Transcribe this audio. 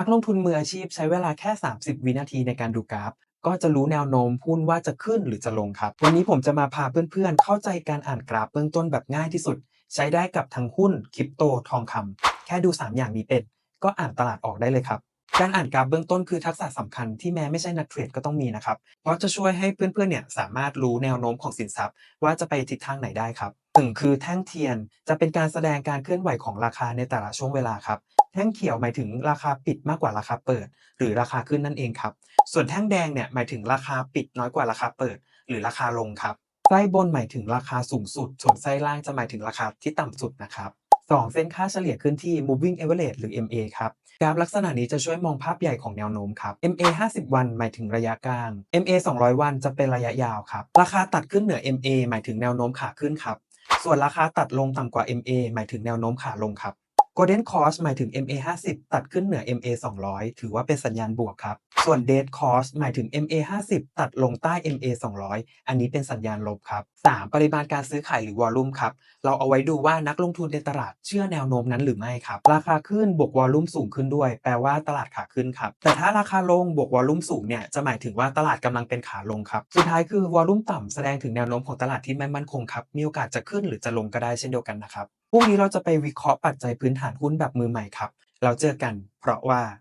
นักลงทุนมืออาชีพใช้เวลาแค่ 30 วินาทีในการดูกราฟ ก็จะรู้แนวโน้มหุ้นว่าจะขึ้นหรือจะลงครับ วันนี้ผมจะมาพาเพื่อนๆ เข้าใจการอ่านกราฟเบื้องต้นแบบง่ายที่สุด ใช้ได้กับทั้งหุ้นคริปโตทองคำแค่ดู 3 อย่างนี้เป็น ก็อ่านตลาดออกได้เลยครับการอ่านกราฟเบื้องต้นคือทักษะสำคัญที่แม้ไม่ใช่นักเทรดก็ต้องมีนะครับ เพราะจะช่วยให้เพื่อนๆเนี่ยสามารถรู้แนวโน้มของสินทรัพย์ ว่าจะไปทิศทางไหนได้ครับหนึ่งคือแท่งเทียนจะเป็นการแสดงการเคลื่อนไหวของราคาในแต่ละช่วงเวลาครับ ท่งเขียวหมายถึงราคาปิดมากกว่าราคาเปิด หรือราคาขึ้นนั่นเองครับ ส่วนแท่งแดงเนี่ยหมายถึงราคาปิดน้อยกว่าราคาเปิด หรือราคาลงครับไส้บนหมายถึงราคาสูงสุด ส่วนไส้ล่างจะหมายถึงราคาที่ต่ำสุดนะครับสองเส้นค่าเฉลี่ยขึ้นที่ moving average หรือ MA ครับ กราฟลักษณะนี้จะช่วยมองภาพใหญ่ของแนวโน้มครับ MA 50 วันหมายถึงระยะกลาง MA 200 วันจะเป็นระยะยาวครับ ราคาตัดขึ้นเหนือ MA หมายถึงแนวโน้มขาขึ้นครับ ส่วนราคาตัดลงต่ำกว่า MA หมายถึงแนวโน้มขาลงครับ Golden Cross หมายถึง MA 50ตัดขึ้นเหนือ MA 200 ถือว่าเป็นสัญญาณบวกครับ ส่วน Dead Cross หมายถึง MA 50ตัดลงใต้ MA 200 อันนี้เป็นสัญญาณลบครับ 3. ปริมาณการซื้อขายหรือวอลลุ่มครับ เราเอาไว้ดูว่านักลงทุนในตลาดเชื่อแนวโน้มนั้นหรือไม่ครับ ราคาขึ้นบวกวอลลุ่มสูงขึ้นด้วย แปลว่าตลาดขาขึ้นครับ แต่ถ้าราคาลงบวกวอลลุ่มสูงเนี่ย จะหมายถึงว่าตลาดกำลังเป็นขาลงครับ สุดท้ายคือวอลลุ่มต่ำแสดงถึงแนวโน้มของตลาดที่ไม่มั่นคงครับ มีโอกาสจะขึ้นหรือจะลงก็ได้เช่นเดียวกันนะครับ พรุ่งนี้เราจะไปวิเคราะห์ปัจจัยพื้นฐานหุ้นแบบมือใหม่ครับ เราเจอกันเพราะว่า